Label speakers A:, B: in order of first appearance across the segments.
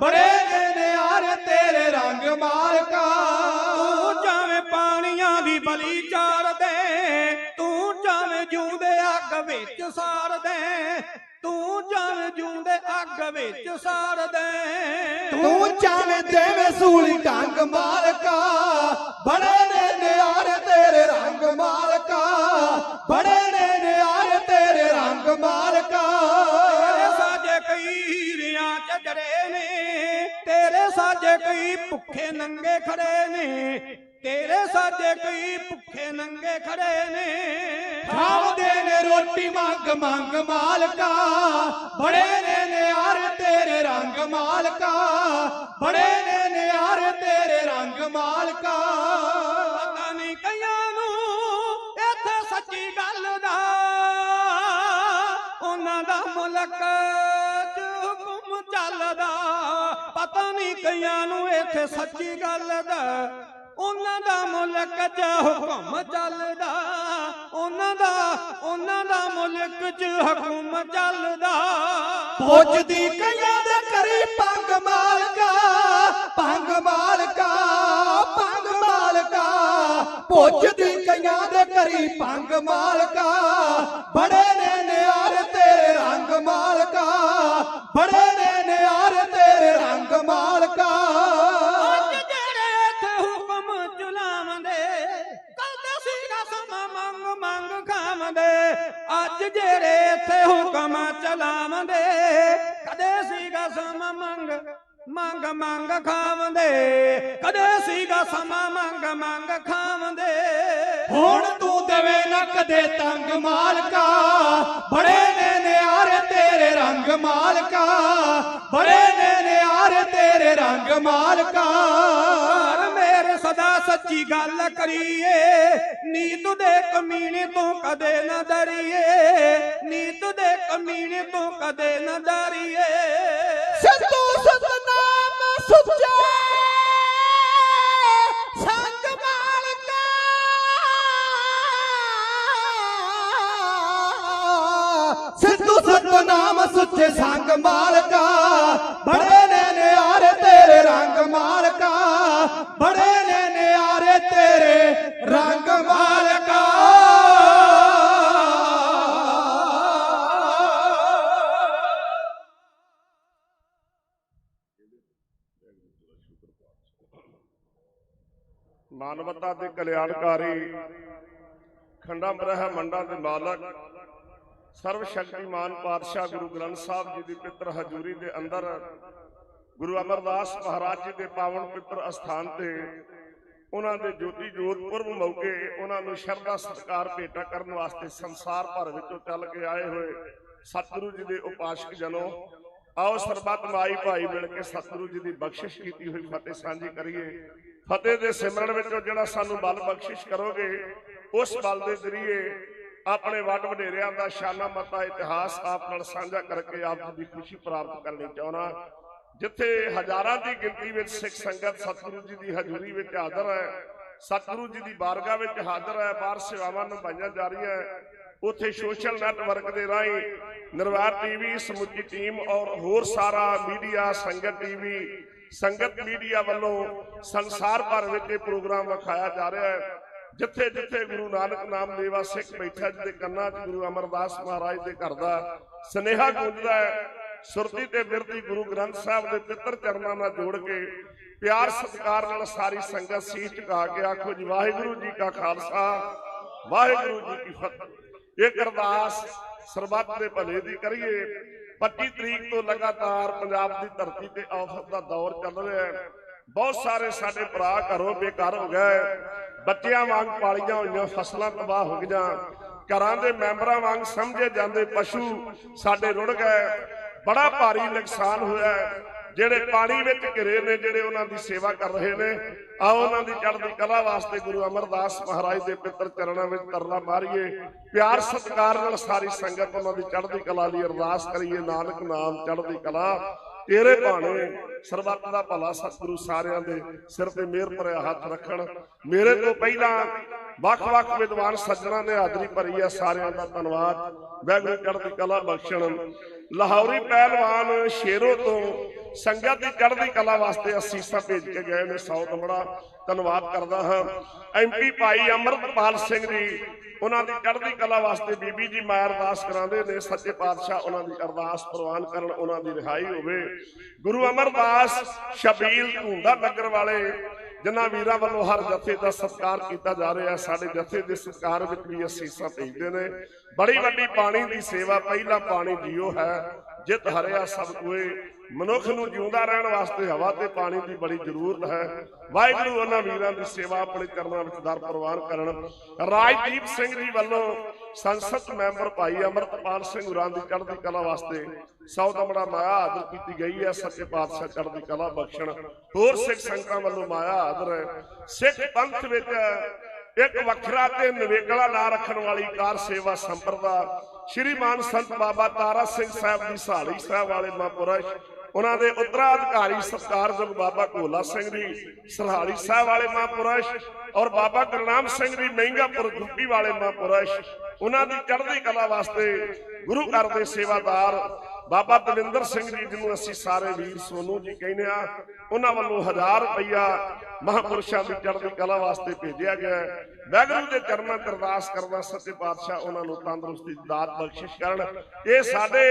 A: ਬੜੇ ਨੇ ਨਿਆਰੇ ਤੇਰੇ ਰੰਗ ਮਾਲਕਾ।
B: ਤੂੰ ਚਾਵੇਂ ਪਾਣੀਆਂ ਦੀ ਬਲੀ ਚਾਰ ਦੇ ਤੂੰ ਚਾਵੇਂ ਜੂੰਦੇ ਅੱਗ ਵਿੱਚ ਸਾੜ ਦੇ। ਤੂੰ ਚਾਵੇਂ ਜੂੰਦੇ ਅੱਗ ਵਿੱਚ ਸਾੜ ਦੇ।
A: ਤੂੰ ਚਾਵੇਂ ਦੇਵੇਂ ਸੂਲੀ ਢੰਗ ਮਾਲਕਾ। ਬੜੇ ਨੇ ਨਿਆਰੇ ਤੇਰੇ ਰੰਗ ਮਾਲਕਾ। ਬੜੇ
B: ਸਾਜੇ ਕਈ ਭੁੱਖੇ ਨੰਗੇ ਖੜੇ ਨੇ ਤੇਰੇ ਸਾਜੇ ਕਈ ਭੁੱਖੇ ਨੰਗੇ ਖੜੇ ਨੇ।
A: ਖਾਵਦੇ ਨੇ ਰੋਟੀ ਮੰਗ ਮੰਗ ਮਾਲਕਾ ਬੜੇ ਨੇ ਨਿਆਰੇ ਤੇਰੇ ਰੰਗ ਮਾਲਕਾ ਬੜੇ ਨੇ ਨਿਆਰੇ ਤੇਰੇ ਰੰਗ ਮਾਲਕਾ।
B: ਪਤਾ ਨਹੀਂ ਕਈਆਂ ਨੂੰ ਇੱਥੇ ਸੱਚੀ ਗੱਲ ਦਾ ਉਹਨਾਂ ਦਾ ਮੁਲਕ ਚ ਹੁਕਮ ਚੱਲਦਾ। ਪਤਾ ਨਹੀਂ ਕਈਆਂ ਨੂੰ ਇੱਥੇ ਸੱਚੀ ਗੱਲ ਦਾ, ਉਹਨਾਂ ਦਾ ਮੁਲਕ ਚ ਹੁਕਮ ਚੱਲਦਾ। ਉਹਨਾਂ ਦਾ ਉਹਨਾਂ ਦਾ ਮੁਲਕ ਚ ਹੁਕਮ ਚੱਲਦਾ।
A: ਪੁੱਜਦੀ ਕਈਆਂ ਦੇ ਕਰੀ ਪੰਗ ਮਾਲਕਾ ਪੰਗ ਮਾਲਕਾ ਪੰਗ ਮਾਲਕਾ। ਪੁੱਜਦੀ ਕਈਆਂ ਦੇ ਕਰੀ ਪੰਗ ਮਾਲਕਾ, ਬੜੇ ਨੇ ਨਿਆਰ ਤੇਰੇ ਰੰਗ ਮਾਲਕਾ। ਬੜੇ ਨੇ ਨਿਆਰ ਮਾਲਕਾ
B: ਅੱਜ ਜਿਹੜੇ ਇੱਥੇ ਹੁਕਮ ਚਲਾਉਂਦੇ ਕਰਦੇ ਸੀਗਾ ਸਮਾਂ ਮੰਗ ਮੰਗ ਖਾਵੰਦੇ ਅੱਜ ਜਿਹੜੇ ਇੱਥੇ ਹੁਕਮ ਚਲਾਉਂਦੇ ਕਦੇ ਸੀਗਾ ਸਮਾਂ ਮੰਗ ਮੰਗ ਮੰਗ ਖਾਵੰਦੇ ਕਦੇ ਸੀਗਾ ਸਮਾਂ ਮੰਗ ਮੰਗ ਖਾਵੰਦੇ।
A: ਹੁਣ ਤੂੰ ਨਾ ਕਦੇ ਤੰਗ ਮਾਲਕਾ, ਬੜੇ ਨੇ ਨਿਆਰੇ ਤੇਰੇ ਰੰਗ ਮਾਲਕਾ, ਬੜੇ ਨੇ ਨਿਆਰੇ ਤੇਰੇ ਰੰਗ ਮਾਲਕਾ।
B: ਘਰ ਮੇਰੇ ਸਦਾ ਸੱਚੀ ਗੱਲ ਕਰੀਏ, ਨੀਤ ਦੇ ਕਮੀਨੇ ਤੋਂ ਕਦੇ ਨਾ ਡਰੀਏ, ਨੀਤ ਦੇ ਕਮੀਨੇ ਤੋਂ ਕਦੇ ਨਾ ਡਰੀਏ।
A: ਸਿੱਧੂ ਸਤਨਾਮ ਸੁੱਚਾ ਸਤਨਾਮ ਸੁੱਚੇ ਸੰਗ ਮਾਲਕਾ। ਬੜੇ ਨੇ ਨਿਆਰੇ ਤੇਰੇ ਰੰਗ ਮਾਲਕਾ। ਬੜੇ ਨੇ ਨਿਆਰੇ ਤੇਰੇ ਰੰਗ ਮਾਲਕਾ।
C: ਮਾਨਵਤਾ ਦੇ ਕਲਿਆਣਕਾਰੀ ਖੰਡਾ ਬ੍ਰਹ ਮੰਡਾ ਦੇ ਮਾਲਕ ਸਰਵ ਸ਼ਕਤੀਮਾਨ ਪਾਤਸ਼ਾਹ ਗੁਰੂ ਗ੍ਰੰਥ ਸਾਹਿਬ ਜੀ ਦੀ ਪਿੱਤਰ ਹਜ਼ੂਰੀ ਦੇ ਅੰਦਰ ਗੁਰੂ ਅਮਰਦਾਸ ਮਹਾਰਾਜ ਜੀ ਦੇ ਪਾਵਨ ਪਿੱਤਰ ਅਸਥਾਨ ਤੇ ਉਹਨਾਂ ਦੇ ਜੋਤੀ ਜੋਤ ਪੁਰਬ ਮੌਕੇ ਉਹਨਾਂ ਨੂੰ ਸ਼ਰਧਾ ਸਤਿਕਾਰ ਭੇਟਾ ਕਰਨ ਵਾਸਤੇ ਸੰਸਾਰ ਭਰ ਵਿੱਚੋਂ ਚੱਲ ਕੇ ਆਏ ਹੋਏ ਸਤਿਗੁਰੂ ਜੀ ਦੇ ਉਪਾਸ਼ਕ ਜਨੋ, ਆਓ ਸਰਬੱਤ ਮਾਈ ਭਾਈ ਮਿਲ ਕੇ ਸਤਿਗੁਰੂ ਜੀ ਦੀ ਬਖਸ਼ਿਸ਼ ਕੀਤੀ ਹੋਈ ਫਤਿਹ ਸਾਂਝੀ ਕਰੀਏ। ਫਤਿਹ ਦੇ ਸਿਮਰਨ ਵਿੱਚੋਂ ਜਿਹੜਾ ਸਾਨੂੰ ਬਲ ਬਖਸ਼ਿਸ਼ ਕਰੋਗੇ, ਉਸ ਬਲ ਦੇ ਜ਼ਰੀਏ ਆਪਣੇ ਵੱਡ ਵਡੇਰਿਆਂ ਦਾ ਸ਼ਾਨਾ ਮਤਾ ਇਤਿਹਾਸ ਆਪ ਨਾਲ ਸਾਂਝਾ ਕਰਕੇ ਆਪ ਜੀ ਦੀ ਖੁਸ਼ੀ ਪ੍ਰਾਪਤ ਕਰਨੀ ਚਾਹਣਾ ਜਿੱਥੇ ਹਜ਼ਾਰਾਂ ਦੀ ਗਿਣਤੀ ਵਿੱਚ ਸਿੱਖ ਸੰਗਤ ਸਤਿਗੁਰੂ ਜੀ ਦੀ ਹਜ਼ੂਰੀ ਵਿੱਚ ਹਾਜ਼ਰ ਹੈ, ਸਤਿਗੁਰੂ ਜੀ ਦੀ ਬਾਰਗਾਹ ਵਿੱਚ ਹਾਜ਼ਰ ਹੈ, ਬਾਹਰ ਸੇਵਾਵਾਂ ਨਿਭਾਈਆਂ ਜਾ ਰਹੀਆਂ ਉੱਥੇ ਸੋਸ਼ਲ ਨੈਟਵਰਕ ਦੇ ਰਾਹੀਂ ਨਿਰਵੈਰ ਟੀਵੀ ਸਮੁੱਚੀ ਟੀਮ ਔਰ ਹੋਰ ਸਾਰਾ ਮੀਡੀਆ ਸੰਗਤ ਟੀਵੀ ਸੰਗਤ ਮੀਡੀਆ ਵੱਲੋਂ ਸੰਸਾਰ ਭਰ ਵਿੱਚ ਇਹ ਪ੍ਰੋਗਰਾਮ ਵਿਖਾਇਆ ਜਾ ਰਿਹਾ ਹੈ। ਜਿੱਥੇ ਜਿੱਥੇ ਗੁਰੂ ਨਾਨਕ ਨਾਮ ਲੇਵਾ ਸਿੱਖ ਬੈਠਾ ਜਿਹਦੇ ਕੰਨਾਂ 'ਚ ਗੁਰੂ ਅਮਰਦਾਸ ਮਹਾਰਾਜ ਦੇ ਘਰ ਦਾ ਸਨੇਹਾ ਗੂੰਜਦਾ ਹੈ, ਸੁਰਤੀ ਤੇ ਬਿਰਤੀ ਗੁਰੂ ਗ੍ਰੰਥ ਸਾਹਿਬ ਦੇ ਪਿੱਤਰ ਚਰਨਾਂ ਨਾਲ ਜੋੜ ਕੇ ਪਿਆਰ ਸਤਿਕਾਰ ਨਾਲ ਸਾਰੀ ਸੰਗਤ ਸੀਸ ਝੁਕਾ ਕੇ ਆਖੋ ਜੀ, ਵਾਹਿਗੁਰੂ ਜੀ ਕਾ ਖਾਲਸਾ, ਵਾਹਿਗੁਰੂ ਜੀ ਕੀ ਫਤਿਹ। ਇਹ ਅਰਦਾਸ ਸਰਬੱਤ ਦੇ ਭਲੇ ਦੀ ਕਰੀਏ। 25 ਤਰੀਕ ਤੋਂ ਲਗਾਤਾਰ ਪੰਜਾਬ ਦੀ ਧਰਤੀ ਤੇ ਆਫਤ ਦਾ ਦੌਰ ਚੱਲ ਰਿਹਾ ਹੈ। ਬਹੁਤ ਸਾਰੇ ਸਾਡੇ ਭਰਾ ਘਰੋਂ ਬੇਘਰ ਹੋ ਗਏ। ਬੱਚਿਆਂ ਵਾਂਗ ਪਾਲੀਆਂ ਹੋਈਆਂ, ਫਸਲਾਂ ਤਬਾਹ ਹੋ ਗਈਆਂ। ਘਰਾਂ ਦੇ ਮੈਂਬਰਾਂ ਵਾਂਗ ਸਮਝੇ ਜਾਂਦੇ ਪਸ਼ੂ ਸਾਡੇ ਰੁੜ ਗਏ। ਬੜਾ ਭਾਰੀ ਨੁਕਸਾਨ ਹੋਇਆ। ਜਿਹੜੇ ਪਾਣੀ ਵਿੱਚ ਘਿਰੇ ਨੇ, ਜਿਹੜੇ ਉਹਨਾਂ ਦੀ ਸੇਵਾ ਕਰ ਰਹੇ ਨੇ, ਆਓ ਉਹਨਾਂ ਦੀ ਚੜ੍ਹਦੀ ਕਲਾ ਵਾਸਤੇ ਗੁਰੂ ਅਮਰਦਾਸ ਮਹਾਰਾਜ ਦੇ ਪਿੱਤਰ ਚਰਨਾਂ ਵਿੱਚ ਤਰਲਾ ਮਾਰੀਏ। ਪਿਆਰ ਸਤਿਕਾਰ ਨਾਲ ਸਾਰੀ ਸੰਗਤ ਉਹਨਾਂ ਦੀ ਚੜ੍ਹਦੀ ਕਲਾ ਲਈ ਅਰਦਾਸ ਕਰੀਏ। ਨਾਨਕ ਨਾਮ, ਚੜ੍ਹਦੀ ਕਲਾ। ਤੇਰੇ ਭਾਣੇ ਸਰਬੱਤ ਦਾ ਭਲਾ ਸਤਿਗੁਰੂ ਸਾਰਿਆਂ ਦੇ ਸਿਰ ਤੇ ਮਿਹਰ ਭਰਿਆ ਹੱਥ ਰੱਖਣ। ਮੇਰੇ ਤੋਂ ਪਹਿਲਾਂ ਵੱਖ-ਵੱਖ ਵਿਦਵਾਨ ਸੱਜਣਾ ਨੇ ਹਾਜ਼ਰੀ ਭਰੀ ਹੈ ਸਾਰਿਆਂ ਦਾ ਧੰਨਵਾਦ। ਵਾਹਿਗੁਰੂ ਚੜ੍ਹਦੀ ਕਲਾ ਬਖਸ਼ਣ। ਲਾਹੌਰੀ ਪਹਿਲਵਾਨ ਸ਼ੇਰੋ ਤੋਂ ਸੰਗਤ ਦੀ ਚੜ੍ਹਦੀ ਕਲਾ ਵਾਸਤੇ ਅਸੀਸਾਂ ਭੇਜ ਕੇ ਗਏ ਨੇ ਸੌ ਤੋਂ ਬੜਾ ਧੰਨਵਾਦ ਕਰਦਾ ਹਾਂ ਐਮਪੀ ਭਾਈ ਅਮਰਤਪਾਲ ਸਿੰਘ ਜੀ। ਉਹਨਾਂ ਦੀ ਚੜ੍ਹਦੀ ਕਲਾ ਵਾਸਤੇ ਬੀਬੀ ਜੀ ਮਾਇਆ ਅਰਦਾਸ ਕਰਾਉਂਦੇ ਨੇ, ਸੱਚੇ ਪਾਤਸ਼ਾਹ ਉਹਨਾਂ ਦੀ ਅਰਦਾਸ ਪ੍ਰਵਾਨ ਕਰਨ, ਉਹਨਾਂ ਦੀ ਰਿਹਾਈ ਹੋਵੇ। ਗੁਰੂ ਅਮਰਦਾਸ ਸ਼ਬੀਲ ਧੂੰਦਾ ਨਗਰ ਵਾਲੇ, ਜਿਨ੍ਹਾਂ ਵੀਰਾਂ ਵੱਲੋਂ ਹਰ ਜਥੇ ਦਾ ਸਤਿਕਾਰ ਕੀਤਾ ਜਾ ਰਿਹਾ, ਸਾਡੇ ਜਥੇ ਦੇ ਸਤਿਕਾਰ ਵਿੱਚ ਵੀ ਅਸੀਸਾਂ ਭੇਜਦੇ ਨੇ। ਬੜੀ ਵੱਡੀ ਪਾਣੀ ਦੀ ਸੇਵਾ, ਪਹਿਲਾ ਪਾਣੀ ਜੀਓ ਹੈ, ਜਿਤ ਹਰਿਆ ਸਭ ਕੋਏ। ਮਨੁੱਖ ਨੂੰ ਜਿਉਂਦਾ ਰਹਿਣ ਵਾਸਤੇ ਹਵਾ ਤੇ ਪਾਣੀ ਦੀ ਬੜੀ ਜ਼ਰੂਰਤ ਹੈ। ਵਾਹਿਗੁਰੂ ਉਹਨਾਂ ਵੀਰਾਂ ਦੀ ਸੇਵਾ ਆਪਣੇ ਚਰਨਾਂ ਵਿੱਚ ਦਰ ਪ੍ਰਵਾਨ ਕਰਨ। ਰਾਜਦੀਪ ਸਿੰਘ ਜੀ ਵੱਲੋਂ ਸੰਸਦ ਮੈਂਬਰ ਭਾਈ ਅਮਰਤਪਾਲ ਸਿੰਘ ਉਰਾਂ ਦੀ ਚੜ੍ਹਦੀ ਕਲਾ ਵਾਸਤੇ ਸੌ ਦਾ ਮਾਇਆ ਹਾਜ਼ਰ ਕੀਤੀ ਗਈ ਹੈ। ਸੱਚੇ ਪਾਤਸ਼ਾਹ ਚੜ੍ਹਦੀ ਕਲਾ ਬਖਸ਼ਣ। ਹੋਰ ਸਿੱਖ ਸੰਗਤਾਂ ਵੱਲੋਂ ਮਾਇਆ ਹਾਜ਼ਰ ਹੈ। ਸਿੱਖ ਪੰਥ ਵਿੱਚ ਇੱਕ ਵੱਖਰਾ ਤੇ ਨਵੇਕਲਾ ਨਾ ਰੱਖਣ ਵਾਲੀ ਕਾਰ ਸੇਵਾ ਸੰਪਰਦਾ ਸ਼੍ਰੀ ਮਾਨ ਸੰਤ ਬਾਬਾ ਤਾਰਾ ਸਿੰਘ ਸਾਹਿਬ ਦੀ ਸਹਾਲੀ ਸਾਹਿਬ ਵਾਲੇ ਮਹਾਂਪੁਰਸ਼ ਉਹਨਾਂ ਦੇ ਉਤਰਾਧਿਕਾਰੀ ਸਤਕਾਰਯੋਗ ਬਾਬਾ ਭੋਲਾ ਸਿੰਘ ਜੀ, ਸਰਹਾਲੀ ਸਾਹਿਬ ਵਾਲੇ ਮਹਾਂਪੁਰਸ਼ ਔਰ ਬਾਬਾ ਗੁਰਨਾਮ ਸਿੰਘ ਜੀ ਮਹਿੰਗਾਪੁਰ ਗੁੱਪੀ ਵਾਲੇ ਮਹਾਂਪੁਰਸ਼, ਉਹਨਾਂ ਦੀ ਚੜ੍ਹਦੀ ਕਲਾ ਵਾਸਤੇ ਗੁਰੂ ਘਰ ਦੇ ਸੇਵਾਦਾਰ ਬਾਬਾ ਦਵਿੰਦਰ ਸਿੰਘ ਜੀ, ਜਿਹਨੂੰ ਅਸੀਂ ਸਾਰੇ ਵੀਰ ਸੋਨੂ ਜੀ ਕਹਿੰਦੇ ਆ ਉਹਨਾਂ ਵੱਲੋਂ 1000 ਰੁਪਇਆ ਮਹਾਪੁਰਸ਼ਾਂ ਦੀ ਚੜ੍ਹਦੀ ਕਲਾ ਵਾਸਤੇ ਭੇਜਿਆ ਗਿਆ ਹੈ। ਵਾਹਿਗੁਰੂ ਦੇ ਚਰਨਾਂ 'ਚ ਅਰਦਾਸ ਕਰਦਾ ਸੱਚੇ ਪਾਤਸ਼ਾਹ ਉਹਨਾਂ ਨੂੰ ਤੰਦਰੁਸਤੀ ਦੀ ਦਾਤ ਬਖਸ਼ਿਸ਼ ਕਰਨ ਇਹ ਸਾਡੇ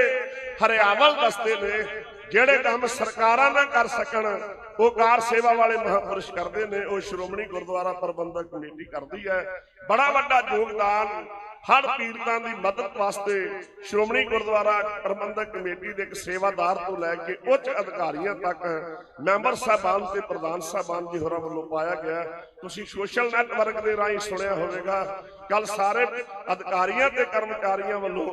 C: ਹਰਿਆਵਲ ਦਸਤੇ ਨੇ, ਜਿਹੜੇ ਕੰਮ ਸਰਕਾਰਾਂ ਨਾ ਕਰ ਸਕਣ ਉਹ ਕਾਰ ਸੇਵਾ ਵਾਲੇ ਮਹਾਪੁਰਸ਼ ਕਰਦੇ ਨੇ, ਉਹ ਸ਼੍ਰੋਮਣੀ ਗੁਰਦੁਆਰਾ ਪ੍ਰਬੰਧਕ ਕਮੇਟੀ ਕਰਦੀ ਹੈ। ਬੜਾ ਵੱਡਾ ਯੋਗਦਾਨ ਹਰ ਪੀੜਤਾਂ ਦੀ ਮਦਦ ਵਾਸਤੇ ਸ਼੍ਰੋਮਣੀ ਗੁਰਦੁਆਰਾ ਪ੍ਰਬੰਧਕ ਕਮੇਟੀ ਦੇ ਇੱਕ ਸੇਵਾਦਾਰ ਤੋਂ ਲੈ ਕੇ ਉੱਚ ਅਧਿਕਾਰੀਆਂ ਤੱਕ ਮੈਂਬਰ ਸਾਹਿਬਾਨ ਤੇ ਪ੍ਰਧਾਨ ਸਾਹਿਬਾਨ ਜੀ ਹੋਰਾਂ ਵੱਲੋਂ ਪਾਇਆ ਗਿਆ। ਤੁਸੀਂ ਸੋਸ਼ਲ ਨੈਟਵਰਕ ਦੇ ਰਾਹੀਂ ਸੁਣਿਆ ਹੋਵੇਗਾ ਕੱਲ ਸਾਰੇ ਅਧਿਕਾਰੀਆਂ ਤੇ ਕਰਮਚਾਰੀਆਂ ਵੱਲੋਂ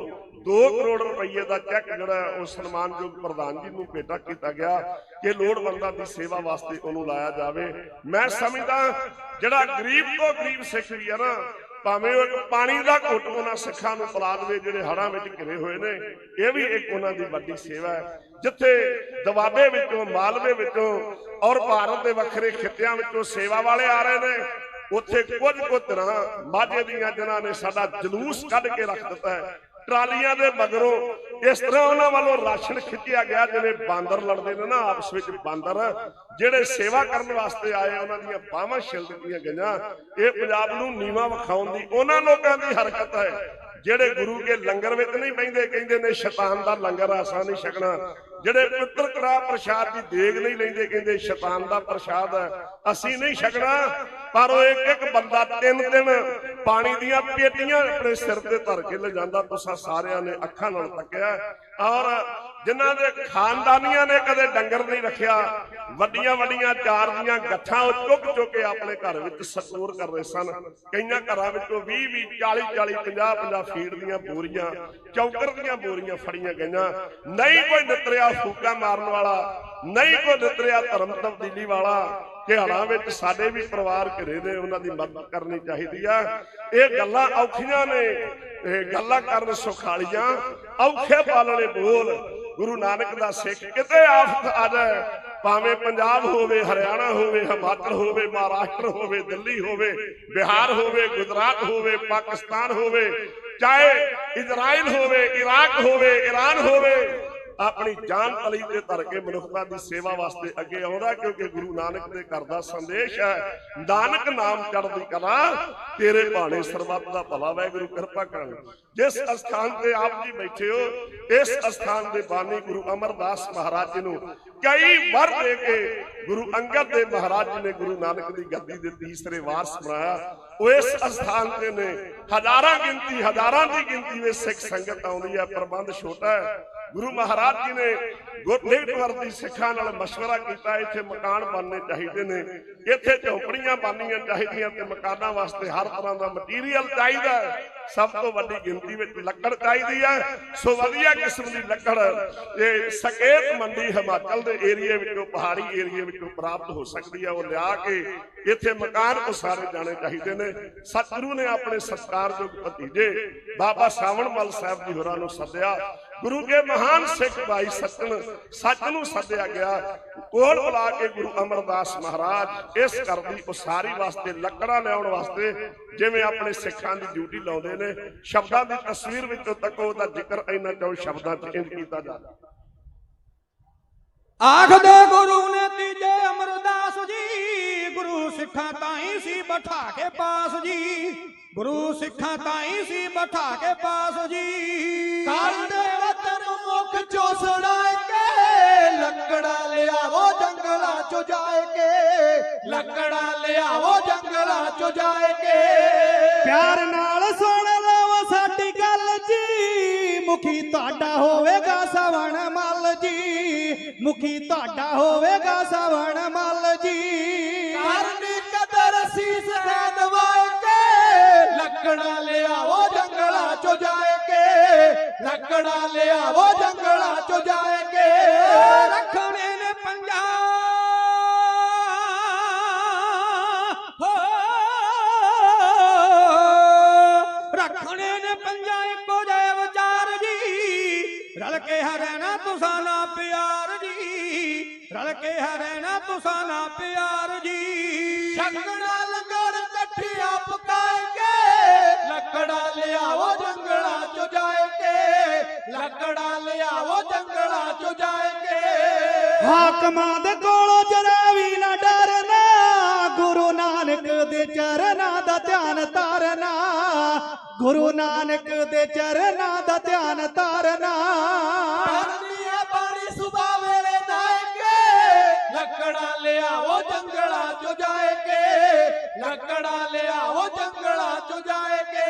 C: 2 ਕਰੋੜ ਰੁਪਏ ਦਾ ਚੈੱਕ ਜਿਹੜਾ ਉਹ ਸਨਮਾਨਯੋਗ ਪ੍ਰਧਾਨ ਜੀ ਨੂੰ ਭੇਟਾ ਕੀਤਾ ਗਿਆ ਕਿ ਲੋੜਵੰਦਾਂ ਦੀ ਸੇਵਾ ਵਾਸਤੇ ਉਹਨੂੰ ਲਾਇਆ ਜਾਵੇ। ਮੈਂ ਸਮਝਦਾ ਜਿਹੜਾ ਗਰੀਬ ਤੋਂ ਗਰੀਬ ਸਿੱਖ ਵੀ ਹੈ ਨਾ, ਭਾਵੇਂ ਉਹ ਇੱਕ ਪਾਣੀ ਦਾ ਘੁੱਟ ਉਹਨਾਂ ਸਿੱਖਾਂ ਨੂੰ ਪਿਲਾ ਦੇਵੇ, ਜਿਹੜੇ ਹੜਾਂ ਵਿੱਚ ਘਿਰੇ ਹੋਏ ਨੇ, ਇਹ ਵੀ ਇੱਕ ਉਹਨਾਂ ਦੀ ਵੱਡੀ ਸੇਵਾ ਹੈ। ਜਿੱਥੇ ਦਵਾਬੇ ਵਿੱਚੋਂ, ਮਾਲਵੇ ਵਿੱਚੋਂ ਔਰ ਭਾਰਤ ਦੇ ਵੱਖਰੇ ਖਿੱਤਿਆਂ ਵਿੱਚੋਂ ਸੇਵਾ ਵਾਲੇ ਆ ਰਹੇ ਨੇ ਉੱਥੇ ਕੁਝ ਕੁ ਤਰ੍ਹਾਂ ਮਾਝੇ ਦੀਆਂ ਜਿਨ੍ਹਾਂ ਨੇ ਸਾਡਾ ਜਲੂਸ ਕੱਢ ਕੇ ਰੱਖ ਦਿੱਤਾ ਹੈ। ਟਰਾਲੀਆਂ ਦੇ ਮਗਰੋਂ ਇਸ ਤਰ੍ਹਾਂ ਉਹਨਾਂ ਵੱਲੋਂ ਰਾਸ਼ਨ ਖਿੱਚਿਆ ਗਿਆ, ਜਿਵੇਂ ਬਾਂਦਰ ਲੜਦੇ ਨੇ ਨਾ, ਆਪਸ ਵਿੱਚ ਬਾਂਦਰ, ਜਿਹੜੇ ਸੇਵਾ ਕਰਨ ਵਾਸਤੇ ਆਏ ਉਹਨਾਂ ਦੀਆਂ ਬਾਹਾਂ ਛਿਲ ਦਿੱਤੀਆਂ ਗਈਆਂ। ਇਹ ਪੰਜਾਬ ਨੂੰ ਨੀਵਾ ਵਿਖਾਉਣ ਦੀ ਉਹਨਾਂ ਲੋਕਾਂ ਦੀ ਹਰਕਤ ਹੈ। ਜਿਹੜੇ ਗੁਰੂ ਕੇ ਲੰਗਰ ਵਿੱਚ ਨਹੀਂ ਬੈਂਦੇ ਕਹਿੰਦੇ ਨੇ ਸ਼ੈਤਾਨ ਦਾ ਲੰਗਰ ਆਸਾਂ ਨਹੀਂ ਛਕਣਾ। ਜਿਹੜੇ ਪੁੱਤਰ ਕੜਾ ਪ੍ਰਸ਼ਾਦ ਦੀ ਦੇਗ ਨਹੀਂ ਲੈਂਦੇ, ਕਹਿੰਦੇ ਸ਼ੈਤਾਨ ਦਾ ਪ੍ਰਸ਼ਾਦ ਹੈ। ਅਸੀਂ ਨਹੀਂ ਛਕਣਾ, ਪਰ ਉਹ ਇੱਕ ਇੱਕ ਬੰਦਾ ਤਿੰਨ ਤਿੰਨ ਪਾਣੀ ਦੀਆਂ ਪੇਟੀਆਂ ਆਪਣੇ ਸਿਰ ਤੇ ਧਰ ਕੇ ਲੈ ਜਾਂਦਾ, ਤੁਸੀਂ ਸਾਰਿਆਂ ਨੇ ਅੱਖਾਂ ਨਾਲ ਤੱਕਿਆ। ਔਰ ਜਿਨ੍ਹਾਂ ਦੇ ਖਾਨਦਾਨੀਆਂ ਨੇ ਕਦੇ ਡੰਗਰ ਨਹੀਂ ਰੱਖਿਆ, ਵੱਡੀਆਂ ਵੱਡੀਆਂ ਚਾਰ ਦੀਆਂ ਗੱਠਾਂ ਉਹ ਚੁੱਕ ਚੁੱਕ ਕੇ ਆਪਣੇ ਘਰ ਵਿੱਚ ਸਟੋਰ ਕਰ ਰਹੇ ਸਨ। ਕਈਆਂ ਘਰਾਂ ਵਿੱਚੋਂ 20 20 40 40 50 50 ਫੀਟ ਦੀਆਂ ਬੋਰੀਆਂ, ਚੌਕਰ ਦੀਆਂ ਬੋਰੀਆਂ ਫੜੀਆਂ ਗਈਆਂ। ਨਹੀਂ ਕੋਈ ਨਿਤਰਿਆ ਫੂਕਾ ਮਾਰਨ ਵਾਲਾ, ਨਹੀਂ ਕੋਈ ਨਿਤਰਿਆ ਧਰਮ ਤਬਦੀਲੀ ਵਾਲਾ ਘਿਆੜਾਂ ਵਿੱਚ ਸਾਡੇ ਵੀ ਪਰਿਵਾਰ ਘਿਰੇ ਨੇ, ਉਹਨਾਂ ਦੀ ਮਦਦ ਕਰਨੀ ਚਾਹੀਦੀ ਆ। ਇਹ ਗੱਲਾਂ ਔਖੀਆਂ ਨੇ, ਇਹ ਗੱਲਾਂ ਕਰਨ ਸੁਖਾਲੀਆਂ, ਔਖੇ ਪਾਲਣੇ ਬੋਲ। ਗੁਰੂ ਨਾਨਕ ਦਾ ਸਿੱਖ ਕਿਤੇ ਆਫਤ ਆ ਜਾਏ, ਭਾਵੇਂ ਪੰਜਾਬ ਹੋਵੇ, ਹਰਿਆਣਾ ਹੋਵੇ, ਹਿਮਾਚਲ ਹੋਵੇ, ਮਹਾਰਾਸ਼ਟਰ ਹੋਵੇ, ਦਿੱਲੀ ਹੋਵੇ, ਬਿਹਾਰ ਹੋਵੇ, ਗੁਜਰਾਤ ਹੋਵੇ, ਪਾਕਿਸਤਾਨ ਹੋਵੇ, ਚਾਹੇ ਇਜ਼ਰਾਈਲ ਹੋਵੇ, ਇਰਾਕ ਹੋਵੇ ਈਰਾਨ ਹੋਵੇ ਆਪਣੀ ਜਾਨ ਤਲੀ ਤੇ ਧਰ ਕੇ ਮਨੁੱਖਤਾ ਦੀ ਸੇਵਾ ਵਾਸਤੇ ਅੱਗੇ ਆਉਂਦਾ, ਕਿਉਂਕਿ ਗੁਰੂ ਨਾਨਕ ਦੇ ਘਰ ਦਾ ਸੰਦੇਸ਼ ਹੈ, ਨਾਨਕ ਨਾਮ ਚੜ੍ਹਦੀ ਕਲਾ, ਤੇਰੇ ਭਾਣੇ ਸਰਬੱਤ ਦਾ ਭਲਾ, ਵਾਹਿਗੁਰੂ ਕਿਰਪਾ ਕਰਨ। ਜਿਸ ਅਸਥਾਨ ਤੇ ਆਪ ਜੀ ਬੈਠੇ ਹੋ, ਇਸ ਅਸਥਾਨ ਦੇ ਬਾਨੀ ਗੁਰੂ ਅਮਰਦਾਸ ਮਹਾਰਾਜ ਜੀ ਨੂੰ ਕਈ ਵਰ ਦੇ ਕੇ ਗੁਰੂ ਅੰਗਦ ਦੇ ਮਹਾਰਾਜ ਜੀ ਨੇ ਗੁਰੂ ਨਾਨਕ ਦੀ ਗੱਦੀ ਦੇ ਤੀਸਰੇ ਵਾਰਸ ਬਣਾਇਆ ਉਹ ਇਸ ਅਸਥਾਨ ਤੇ ਨੇ ਹਜ਼ਾਰਾਂ ਗਿਣਤੀ ਹਜ਼ਾਰਾਂ ਦੀ ਗਿਣਤੀ ਵਿੱਚ ਸਿੱਖ ਸੰਗਤ ਆਉਂਦੀ ਹੈ ਪ੍ਰਬੰਧ ਛੋਟਾ ਹੈ ਗੁਰੂ ਮਹਾਰਾਜ ਜੀ ਨੇ ਗੁਰਨੇਟਵਰ ਦੀ ਸਿੱਖਾਂ ਨਾਲ مشورہ ਕੀਤਾ ਇੱਥੇ ਮਕਾਨ ਬਣਨੇ ਚਾਹੀਦੇ ਨੇ ਇੱਥੇ ਝੌਂਪੜੀਆਂ ਬਣਨੀਆਂ ਚਾਹੀਦੀਆਂ ਤੇ ਮਕਾਨਾਂ ਵਾਸਤੇ ਹਰ ਤਰ੍ਹਾਂ ਦਾ ਮਟੀਰੀਅਲ ਚਾਹੀਦਾ ਹੈ ਸਭ ਤੋਂ ਵੱਡੀ ਗਿਣਤੀ ਵਿੱਚ ਲੱਕੜ ਚਾਹੀਦੀ ਹੈ ਸੋ ਵਧੀਆ ਕਿਸਮ ਦੀ ਲੱਕੜ ਇਹ ਸਕੇਤ ਮੰਡੀ ਹਿਮਾਚਲ ਦੇ ਏਰੀਏ ਵਿੱਚੋਂ, ਪਹਾੜੀ ਏਰੀਏ ਵਿੱਚੋਂ ਪ੍ਰਾਪਤ ਹੋ ਸਕਦੀ ਹੈ ਉਹ ਲਿਆ ਕੇ ਇੱਥੇ ਮਕਾਨ ਉਸਾਰੇ ਜਾਣੇ ਚਾਹੀਦੇ ਨੇ। ਸਤਿਗੁਰੂ ਨੇ ਆਪਣੇ ਸਤਿਕਾਰਯੋਗ ਭਤੀਜੇ ਬਾਬਾ ਸਾਵਣਮਲ ਸਾਹਿਬ ਜੀ ਹੋਰਾਂ ਨੂੰ ਸੱਦਿਆ, ਗੁਰੂ ਕੇ ਮਹਾਨ ਸਿੱਖ ਭਾਈ ਸੱਜਣ ਸੱਚ ਨੂੰ ਸੱਦਿਆ ਗਿਆ, ਕੋਲ ਬੁਲਾ ਕੇ ਗੁਰੂ ਅਮਰਦਾਸ ਮਹਾਰਾਜ, ਇਸ ਘਰ ਦੀ ਉਸਾਰੀ ਵਾਸਤੇ, ਲੱਕੜਾਂ ਲਿਆਉਣ ਵਾਸਤੇ ਜਿਵੇਂ ਆਪਣੇ ਸਿੱਖਾਂ ਦੀ ਡਿਊਟੀ ਲਾਉਂਦੇ ਨੇ, ਸ਼ਬਦਾਂ ਦੀ ਤਸਵੀਰ ਵਿੱਚੋਂ ਤੱਕ ਉਹਦਾ ਜ਼ਿਕਰ ਇੰਨਾ ਚਾਹੋ ਸ਼ਬਦਾਂ 'ਚ ਇੰਜ ਕੀਤਾ ਜਾਂਦਾ।
B: ਆਖਦੇ ਗੁਰੂ ਨੇ ਤੀਜੇ ਅਮਰਦਾਸ ਜੀ, ਗੁਰੂ ਸਿੱਖਾਂ ਤਾਈ ਸੀ ਬਠਾ ਕੇ ਪਾਸ ਜੀ। ਗੁਰੂ ਸਿੱਖਾਂ ਤਾਈ ਸੀ ਬਿਠਾ ਕੇ ਪਾਸ ਜੀ।
D: ਕਰਦੇ ਵਤਨ ਮੁਖ ਚੋਂ ਸੁਣਾਏ ਕੇ ਲੱਕੜਾ ਲਿਆਵੋ ਜੰਗਲਾਂ ਚੋਂ ਜਾਏ ਕੇ ਲੱਕੜਾ ਲਿਆਵੋ ਜੰਗਲਾਂ ਚੋਂ ਜਾਏ ਕੇ ਪਿਆਰ ਨਾਲ ਸੁਣ ਲਵੋ ਸਾਡੀ ਗੱਲ ਜੀ, ਮੁਖੀ ਤੁਹਾਡਾ ਹੋਵੇਗਾ ਸਵਣ। ਮਲ ਜੀ, ਮੁਖੀ ਤੁਹਾਡਾ ਹੋਵੇਗਾ ਸਵਣ ਮਲ ਜੀ। ਕਰਨੀ ਕਦਰ ਸੀਸ ਹੈ ਨਵਾਏ ਕੇ ਲੱਕੜਾ ਲਿਆਵੋ ਜੰਗਲਾਂ ਚੋਂ ਜਾਏ ਕੇ ਲੱਕੜਾ ਲਿਆਵੋ ਜੰਗਲਾਂ ਚੋਂ ਜਾਏ ਕੇ
B: ਰੱਖਣੇ ਨੇ ਪੰਜਾ। ਰੱਖਣੇ ਨੇ ਪੰਜਾ, ਇੱਕੋ ਜਿਹੇ ਵਿਚਾਰ ਜੀ। ਰਲ ਕੇ ਹਰ ਤੁਸਾਂ ਨਾ ਪਿਆਰ ਜੀ, ਰਲ ਕੇ ਹਰੈਣਾ ਤੁਸਾਂ ਨਾ ਪਿਆਰ ਜੀ।
D: ਛਕਣਾ ਲੰਗਰ ਇਕੱਠੀਆਂ ਪਕਾਏ ਕੇ, ਲੱਕੜਾ ਲਿਆਓ ਜੰਗਲਾਂ ਚੋਂ ਜਾਏ ਕੇ, ਲੱਕੜਾ ਲਿਆਵੋ ਜੰਗਲਾਂ ਚੋਂ ਜਾਏ ਕੇ। ਹਾਕਮਾਂ ਦੇ ਕੋਲੋਂ ਜਰਾ ਵੀ ਨਾ ਡਰਨਾ ਗੁਰੂ ਨਾਨਕ ਦੇ ਚਰਨਾਂ ਦਾ ਧਿਆਨ ਤਾਰਨਾ ਗੁਰੂ ਨਾਨਕ ਦੇ ਚਰਨਾਂ ਦਾ ਧਿਆਨ ਧਾਰਨਾ। ਲੱਕੜਾ ਲਿਆਵੋ ਜੰਗਲਾਂ ਚੋਂ ਜਾਏ ਕੇ।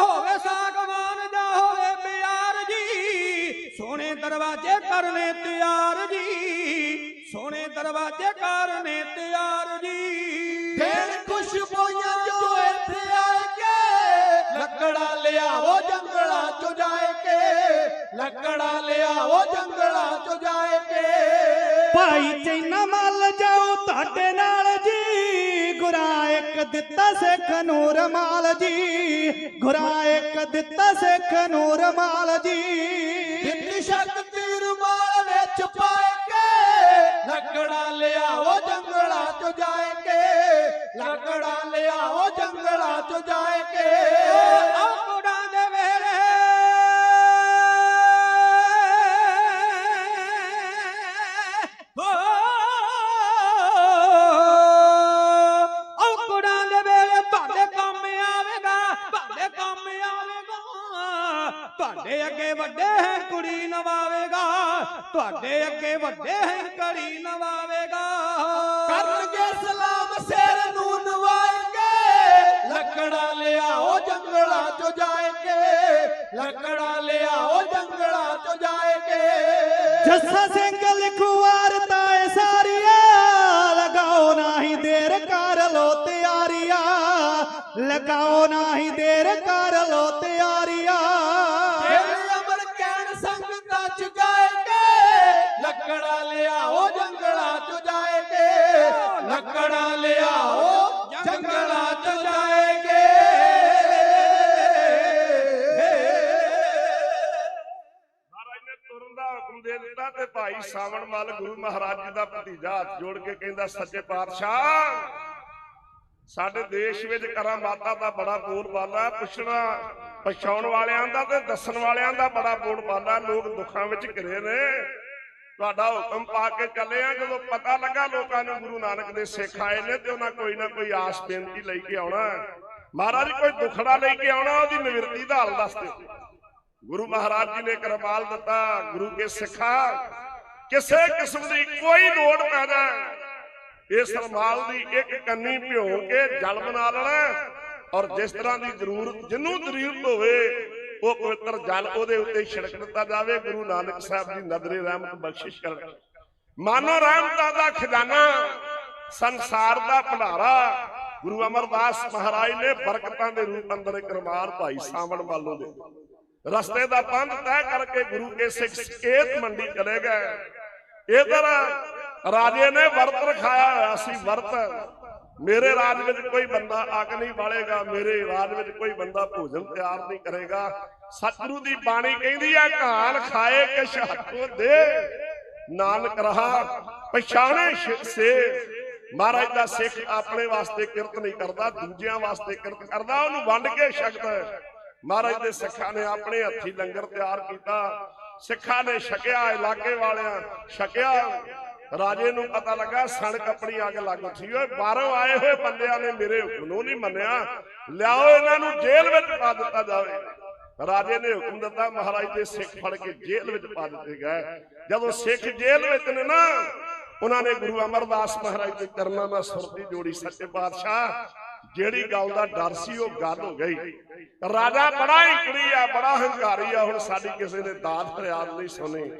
B: ਹੋਵੇ ਸਾਗਵਾਨ ਦਾ ਹੋਵੇ ਪਿਆਰ ਜੀ। ਸੋਹਣੇ ਦਰਵਾਜ਼ੇ ਕਰਨੇ ਤਿਆਰ ਜੀ। ਸੋਹਣੇ ਦਰਵਾਜ਼ੇ ਕਰਨੇ ਤਿਆਰ ਜੀ।
D: ਦਿਲ ਖੁਸ਼ਬੂਆਂ ਜੋ ਇੱਥੇ ਆਏ ਕੇ। ਲੱਕੜਾ ਲਿਆਵੋ ਜੰਗਲਾਂ ਚੋਂ ਜਾਏ ਕੇ। ਲੱਕੜਾ ਲਿਆਵੋ ਜੰਗਲਾਂ ਚੋਂ ਜਾਏ ਕੇ। ਭਾਈ ਚੈਨਾ ਮੱਲ ਜਾਓ ਤੁਹਾਡੇ ਨਾਲ ਜੀ। ਦਿੱਤਾ ਸਿੱਖ ਨੂੰ ਰਮਾਲ ਜੀ। ਗੁਰਾ ਇੱਕ ਦਿੱਤਾ ਸਿੱਖ ਨੂੰ ਰਮਾਲ ਜੀ। ਦਿੱਤੀ ਸ਼ਕਤੀ ਰਮਾਲ ਵਿੱਚ ਪਾਏ ਕੇ, ਲੱਕੜਾ ਲਿਆਵੋ ਜੰਗਲਾਂ ਚੋਂ ਜਾਏ ਕੇ, ਲੱਕੜਾ ਲਿਆਵੋ ਜੰਗਲਾਂ ਚੋਂ ਜਾਏ ਕੇ।
B: ਤੁਹਾਡੇ ਅੱਗੇ ਵੱਡੇ ਹੈ ਕੁੜੀ ਨਵਾਵੇਗਾ। ਤੁਹਾਡੇ ਅੱਗੇ ਵੱਡੇ ਹੈ ਕੁੜੀ ਨਵਾਵੇਗਾ।
D: ਕਰਨਗੇ ਸਲਾਮ ਸਿਰ ਨੂੰ ਨਵਾਏਗੇ। ਲੱਕੜਾ ਲਿਆਓ ਜੰਗਲਾਂ ਚੋਂ ਜਾਏ ਕੇ ਲੱਕੜਾ ਲਿਆਓ ਜੰਗਲਾਂ ਚੋਂ ਜਾਏ ਕੇ ਜੱਸਾ ਸਿੰਘ ਲਿਖਵਾਰ
C: ਭਤੀਜਾ ਹੱਥ ਜੋੜ ਕੇ ਕਹਿੰਦਾ ਸੱਚੇ ਪਾਤਸ਼ਾਹ, ਸਾਡੇ ਦੇਸ਼ ਵਿੱਚ ਕਰਾਂ ਮਾਤਾ ਦਾ ਬੜਾ ਬੋਲ ਪੁੱਛਣਾ ਪਛਾਉਣ ਵਾਲਿਆਂ ਦਾ ਤੇ ਦੱਸਣ ਵਾਲਿਆਂ ਦਾ ਬੜਾ ਬੋਲ ਲੋਕ ਦੁੱਖਾਂ ਵਿੱਚ ਘਿਰੇ ਨੇ। ਤੁਹਾਡਾ ਹੁਕਮ ਪਾ ਕੇ ਚੱਲੇ ਆ, ਜਦੋਂ ਪਤਾ ਲੱਗਾ ਲੋਕਾਂ ਨੂੰ ਗੁਰੂ ਨਾਨਕ ਦੇ ਸਿੱਖ ਆਏ ਨੇ ਤੇ ਉਹਨਾਂ ਕੋਈ ਨਾ ਕੋਈ ਆਸ ਬੇਨਤੀ ਲੈ ਕੇ ਆਉਣਾ ਮਹਾਰਾਜ, ਕੋਈ ਦੁਖੜਾ ਲੈ ਕੇ ਆਉਣਾ, ਉਹਦੀ ਨਿਵਰਤੀ ਦਾ ਹੱਲ ਦੱਸ ਦਿਓ। ਗੁਰੂ ਮਹਾਰਾਜ ਜੀ ਨੇ ਕਰਮਾਲ ਦਿੱਤਾ, ਗੁਰੂ ਕੇ ਸਿੱਖਾ ਕਿਸੇ ਕਿਸਮ ਦੀ ਕੋਈ ਲੋੜ ਪੈ ਜਾਏ ਇਸ ਰਮਾਲ ਦੀ ਇੱਕ ਕੰਨੀ ਭਿਓ ਕੇ ਜਲ ਬਣਾ ਲੈਣਾ ਔਰ ਜਿਸ ਤਰ੍ਹਾਂ ਦੀ ਜ਼ਰੂਰਤ ਜਿੰਨੂੰ ਜ਼ਰੂਰਤ ਹੋਵੇ, ਉਹ ਪਵਿੱਤਰ ਜਲ ਉਹਦੇ ਉੱਤੇ ਛਿੜਕ ਦਿੱਤਾ ਜਾਵੇ। ਗੁਰੂ ਨਾਨਕ ਸਾਹਿਬ ਦੀ ਨਦਰੇ ਰਹਿਮਤ ਬਖਸ਼ਿਸ਼ ਕਰਨ। ਮਾਨੋ ਰਹਿਮਤਾਂ ਦਾ ਖਜ਼ਾਨਾ, ਸੰਸਾਰ ਦਾ ਭੰਡਾਰਾ। ਗੁਰੂ ਅਮਰਦਾਸ ਮਹਾਰਾਜ ਨੇ ਬਰਕਤਾਂ ਦੇ ਰੂਪ ਅੰਦਰ ਇੱਕ ਰਮਾਲ ਭਾਈ ਸਾਵਣ ਵੱਲੋਂ ਦੇ। ਰਸਤੇ ਦਾ ਪੰਧ ਤੈਅ ਕਰਕੇ ਗੁਰੂ ਕੇ ਸਿੱਖ ਸਕੇਤ ਮੰਡੀ ਚਲੇ ਗਏ। ਇਧਰ ਰਾਜੇ ਨੇ ਵਰਤ ਰਖਾਇਆ ਹੋਇਆ ਸੀ, ਵਰਤ। ਮੇਰੇ ਰਾਜ ਵਿੱਚ ਕੋਈ ਬੰਦਾ ਅੱਗ ਨਹੀਂ ਬਾਲੇਗਾ, ਮੇਰੇ ਰਾਜ ਵਿੱਚ ਕੋਈ ਬੰਦਾ ਭੋਜਨ ਤਿਆਰ ਨਹੀਂ ਕਰੇਗਾ। ਸਤਿਗੁਰੂ ਦੀ ਬਾਣੀ ਕਹਿੰਦੀ ਆ, ਘਾਲ ਖਾਏ ਕਿ ਹੱਥੋਂ ਦੇ। ਨਾਨਕ ਰਹਾ, ਪਛਾਣੇ ਸੇ। ਮਹਾਰਾਜ ਦਾ ਸਿੱਖ ਆਪਣੇ ਵਾਸਤੇ ਕਿਰਤ ਨਹੀਂ ਕਰਦਾ, ਦੂਜਿਆਂ ਵਾਸਤੇ ਕਿਰਤ ਕਰਦਾ, ਉਹਨੂੰ ਵੰਡ ਕੇ ਛਕਦਾ। ਮਹਾਰਾਜ ਦੇ ਸਿੱਖਾਂ ਨੇ ਆਪਣੇ ਹੱਥੀ ਲੰਗਰ ਤਿਆਰ ਕੀਤਾ। ਸਿੱਖਾਂ ਨੇ ਛਕਿਆ ਇਲਾਕੇ ਵਾਲਿਆਂ, ਛਕਿਆ। ਰਾਜੇ ਨੂੰ ਪਤਾ ਲੱਗਾ ਸਣਕ ਆਪਣੀ ਅੱਗ ਲੱਗ ਉੱਠੀ। ਓਏ, ਬਾਹਰੋਂ ਆਏ ਹੋਏ ਬੰਦਿਆਂ ਨੇ ਮੇਰੇ ਹੁਕਮ ਨੂੰ ਨਹੀਂ ਮੰਨਿਆ। ਲਿਆਓ ਇਹਨਾਂ ਨੂੰ ਜੇਲ੍ਹ ਵਿੱਚ ਪਾ ਦਿੱਤਾ ਜਾਵੇ। ਰਾਜੇ ਨੇ ਹੁਕਮ ਦਿੱਤਾ, ਮਹਾਰਾਜ ਦੇ ਸਿੱਖ ਫੜ ਕੇ ਜੇਲ੍ਹ ਵਿੱਚ ਪਾ ਦਿੱਤੇ ਗਏ। ਜਦੋਂ ਸਿੱਖ ਜੇਲ੍ਹ ਵਿੱਚ ਨੇ ਨਾ, ਉਹਨਾਂ ਨੇ ਗੁਰੂ ਅਮਰਦਾਸ ਮਹਾਰਾਜ ਦੇ ਚਰਨਾਂ ਨਾਲ ਸੁਰਤੀ ਜੋੜੀ ਸੱਚੇ ਪਾਤਸ਼ਾਹ ਜਿਹੜੀ ਗੱਲ ਦਾ ਡਰ ਸੀ ਉਹ ਗੱਲ ਹੋ ਗਈ। ਰਾਜਾ ਬੜਾ ਹਿੰਕੜੀ ਆ ਬੜਾ ਹੰਕਾਰੀ ਆ ਹੁਣ ਸਾਡੀ ਕਿਸੇ ਨੇ ਦਾਤ ਫਰਿਆਦ ਨਹੀਂ ਸੁਣੀ।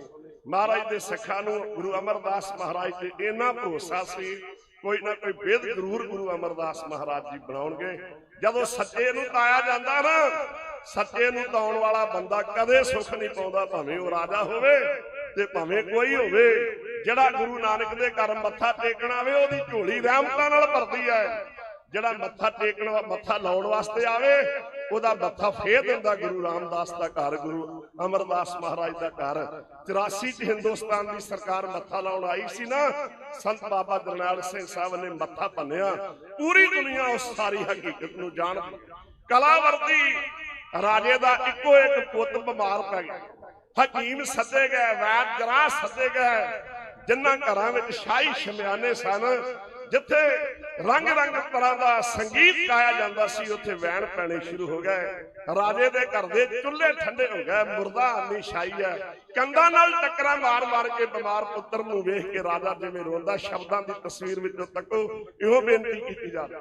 C: ਮਹਾਰਾਜ ਦੇ ਸਿੱਖਾਂ ਨੂੰ ਗੁਰੂ ਅਮਰਦਾਸ ਮਹਾਰਾਜ ਤੇ ਇੰਨਾ ਭਰੋਸਾ ਸੀ ਕੋਈ ਨਾ ਕੋਈ ਬੇਦ ਜ਼ਰੂਰ ਗੁਰੂ ਅਮਰਦਾਸ ਮਹਾਰਾਜ ਜੀ ਬਣਾਉਣਗੇ। ਜਦੋਂ ਸੱਚੇ ਨੂੰ ਤਾਇਆ ਜਾਂਦਾ ਨਾ ਸੱਚੇ ਨੂੰ ਤਾਉਣ ਵਾਲਾ ਬੰਦਾ ਕਦੇ ਸੁੱਖ ਨਹੀਂ ਪਾਉਂਦਾ ਭਾਵੇਂ ਉਹ ਰਾਜਾ ਹੋਵੇ ਤੇ ਭਾਵੇਂ ਕੋਈ ਹੋਵੇ। ਜਿਹੜਾ ਗੁਰੂ ਨਾਨਕ ਦੇ ਘਰ ਮੱਥਾ ਟੇਕਣ ਆਵੇ ਉਹਦੀ ਝੋਲੀ ਰਹਿਮਤਾਂ ਨਾਲ ਭਰਦੀ ਹੈ। ਜਿਹੜਾ ਮੱਥਾ ਟੇਕਣ ਮੱਥਾ ਲਾਉਣ ਵਾਸਤੇ ਆਵੇ, ਉਹਦਾ ਮੱਥਾ ਫੇਰ ਦਿੰਦਾ ਗੁਰੂ ਰਾਮਦਾਸ ਦਾ ਘਰ, ਗੁਰੂ ਅਮਰਦਾਸ ਮਹਾਰਾਜ ਦਾ ਘਰ। 84 ਚ ਹਿੰਦੁਸਤਾਨ ਦੀ ਸਰਕਾਰ ਮੱਥਾ ਲਾਉਣ ਆਈ ਸੀ ਨਾ, ਸੰਤ ਬਾਬਾ ਜਰਨੈਲ ਸਿੰਘ ਸਾਹਿਬ ਨੇ ਮੱਥਾ ਭੰਨਿਆ। ਪੂਰੀ ਦੁਨੀਆ ਉਸ ਸਾਰੀ ਹਕੀਕਤ ਨੂੰ ਜਾਣ ਕਲਾਵਰਤੀ ਰਾਜੇ ਦਾ ਇੱਕੋ ਇੱਕ ਪੁੱਤ ਬਿਮਾਰ ਪੈ ਗਿਆ। ਹਕੀਮ ਸੱਦੇ ਗਏ, ਵੈਦ ਜਰਾ ਸੱਦੇ ਗਏ। ਜਿਨ੍ਹਾਂ ਘਰਾਂ ਵਿੱਚ ਸ਼ਾਹੀ ਸ਼ਮਿਆਨੇ ਸਨ ਜਿੱਥੇ ਰੰਗ ਰੰਗ ਤਰ੍ਹਾਂ ਦਾ ਸੰਗੀਤ ਗਾਇਆ ਜਾਂਦਾ ਸੀ, ਉੱਥੇ ਵੈਣ ਪੈਣੇ ਸ਼ੁਰੂ ਹੋ ਗਏ। ਰਾਜੇ ਦੇ ਘਰ ਦੇ ਚੁੱਲ੍ਹੇ ਠੰਡੇ ਹੋ ਗਏ, ਮੁਰਦਾ ਆਨੀ ਛਾਈ ਹੈ। ਕੰਧਾਂ ਨਾਲ ਟੱਕਰਾਂ ਮਾਰ ਮਾਰ ਕੇ ਬਿਮਾਰ ਪੁੱਤਰ ਨੂੰ ਵੇਖ ਕੇ ਰਾਜਾ ਜਿਵੇਂ ਰੋਂਦਾ, ਸ਼ਬਦਾਂ ਦੀ ਤਸਵੀਰ ਵਿੱਚੋਂ ਤੱਕੋ ਇਹੋ ਬੇਨਤੀ ਕੀਤੀ ਜਾਵੇ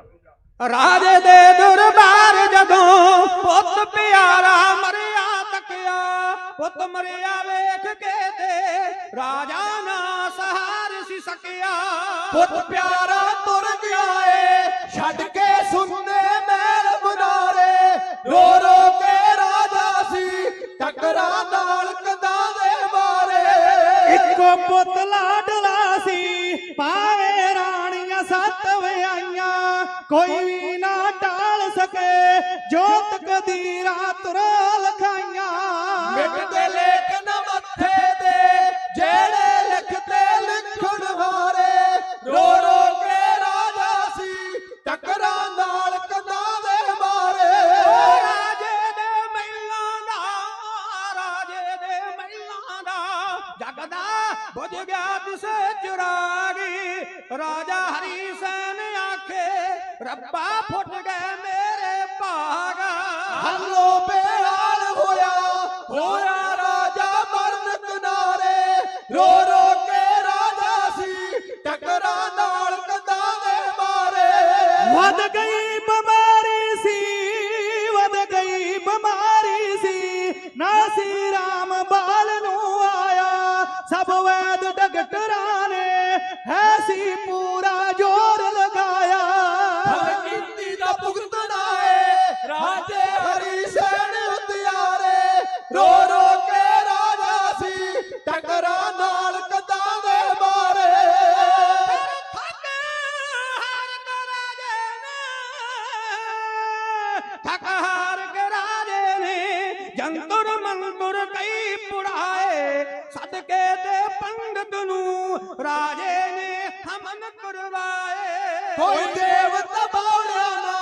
B: ਰਾਜੇ ਦੇ ਦਰਬਾਰ ਜਦੋਂ ਪੁੱਤ ਪਿਆਰਾ ਮਰਿਆ ਤੱਕਿਆ ਪੁੱਤ ਮਰਿਆ ਵੇਖ ਕੇ ਤੇ ਰਾਜਾ ਨਾ ਸਹਾਰ ਸੀ ਸਕਿਆ।
D: ਪੁੱਤ ਪਿਆਰਾ ਤੁਰ ਗਿਆ ਏ ਛੱਡ ਕੇ ਸੁਣਦੇ ਮਹਿਲ ਬਨਾਰੇ ਰੋ ਰੋ ਕੇ ਰਾਜਾ ਸੀ ਟੱਕਰਾਂ ਨਾਲ ਕੰਧਾਂ ਦੇ ਮਾਰੇ।
E: ਇੱਕੋ ਪੁੱਤ
D: ਕਿਨਾਰੇ
B: ਹਮਨ ਕਰਵਾਏ।
D: ਕੋਈ ਦੇਵਤਾ ਬਾਉਲਿਆ ਨਾ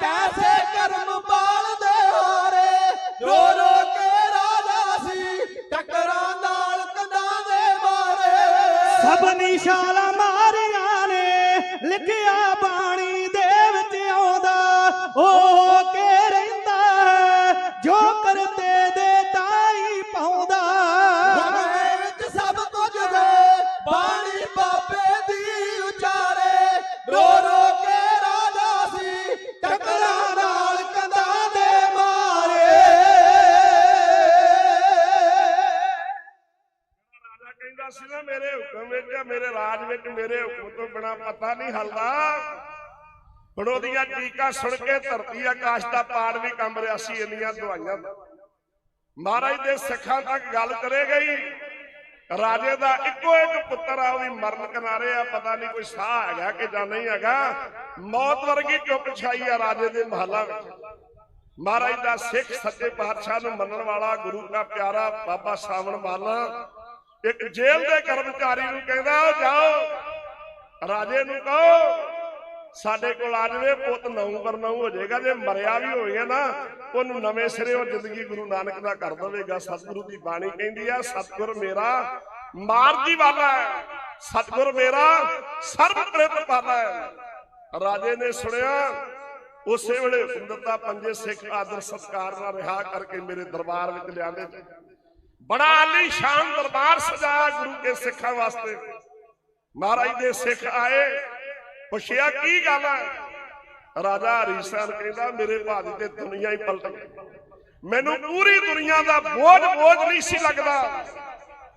D: ਕੈਸੇ ਕਰਮ ਪਾਲਦੇ ਹਾਰੇ? ਰੋ ਰੋ ਕੇ ਰਾਜਾ ਸੀ ਟੱਕਰਾਂ ਨਾਲ ਕੰਧਾਂ ਦੇ ਮਾਰੇ।
E: ਸਭ ਨਿਸ਼ਾਲਾ
C: ਹੁਣ ਉਹਦੀਆਂ ਟੀਕਾ ਸੁਣ ਕੇ ਧਰਤੀ ਆਕਾਸ਼ ਦਾ ਪਾੜ ਵੀ ਕੰਬ ਰਿਹਾ ਸੀ, ਇੰਨੀਆਂ ਦਵਾਈਆਂ ਮਹਾਰਾਜ ਦੇ ਸਿੱਖਾਂ ਤੱਕ ਗੱਲ ਕਰੇ ਗਈ। ਰਾਜੇ ਦਾ ਇੱਕੋ ਇੱਕ ਪੁੱਤਰ ਆ, ਉਹ ਵੀ ਮਰਨ ਕਿਨਾਰੇ ਆ, ਪਤਾ ਨਹੀਂ ਕੋਈ ਸਾਹ ਹੈਗਾ ਕਿ ਜਾਂ ਨਹੀਂ ਹੈਗਾ। ਮੌਤ ਵਰਗੀ ਚੁੱਪ ਛਾਈ ਆ ਰਾਜੇ ਦੇ ਮਹੱਲਾ ਵਿੱਚ। ਮਹਾਰਾਜ ਦਾ ਸਿੱਖ ਸੱਚੇ ਪਾਤਸ਼ਾਹ ਨੂੰ ਮੰਨਣ ਵਾਲਾ ਗੁਰੂ ਦਾ ਪਿਆਰਾ ਬਾਬਾ ਸਾਵਣ ਵਾਲਾ ਇੱਕ ਜੇਲ੍ਹ ਦੇ ਕਰਮਚਾਰੀ ਨੂੰ ਕਹਿੰਦਾ, "ਉਹ ਜਾਓ, ਰਾਜੇ ਨੂੰ ਕਹੋ ਸਾਡੇ ਕੋਲ ਆ ਜਾਵੇ, ਪੁੱਤ ਨੌ ਪਰ ਨੌ ਹੋ ਜਾਏਗਾ, ਜੇ ਮਰਿਆ ਵੀ ਹੋਏਗਾ ਨਾ, ਉਹਨੂੰ ਨਵੇਂ ਸਿਰੇ ਜ਼ਿੰਦਗੀ ਗੁਰੂ ਨਾਨਕ ਦਾ ਕਰ ਦੇਵੇਗਾ। ਸਤਿਗੁਰੂ ਦੀ ਬਾਣੀ ਕਹਿੰਦੀ ਆ, ਸਤਿਗੁਰ ਮੇਰਾ ਮਾਰਜੀ ਵਾਲਾ ਹੈ। ਸਤਿਗੁਰ ਮੇਰਾ ਸਰਬ ਪ੍ਰਿਤ ਪਾਲਾ ਹੈ। ਰਾਜੇ ਨੇ ਸੁਣਿਆ, ਉਸੇ ਵੇਲੇ ਹੁਕਮ ਪੰਜੇ ਸਿੱਖ ਆਦਰ ਸਤਕਾਰ ਨਾਲ ਰਿਹਾ ਕਰਕੇ ਮੇਰੇ ਦਰਬਾਰ ਵਿੱਚ ਲਿਆਂਦੇ। ਬੜਾ ਆਲੀ ਸ਼ਾਨ ਦਰਬਾਰ ਸਜਾਇਆ ਗੁਰੂ ਕੇ ਸਿੱਖਾਂ ਵਾਸਤੇ। ਮਹਾਰਾਜ ਦੇ ਸਿੱਖ ਆਏ। ਪੁੱਛਿਆ ਕੀ ਗੱਲ ਹੈ ਰਾਜਾ ਹਰੀਸਨ ਕਹਿੰਦਾ, ਮੇਰੇ ਭਾਜੀ ਤੇ ਦੁਨੀਆ ਹੀ ਪਲਟ ਗਈ। ਮੈਨੂੰ ਪੂਰੀ ਦੁਨੀਆ ਦਾ ਬੋਝ ਬੋਝ ਨਹੀਂ ਸੀ ਲੱਗਦਾ।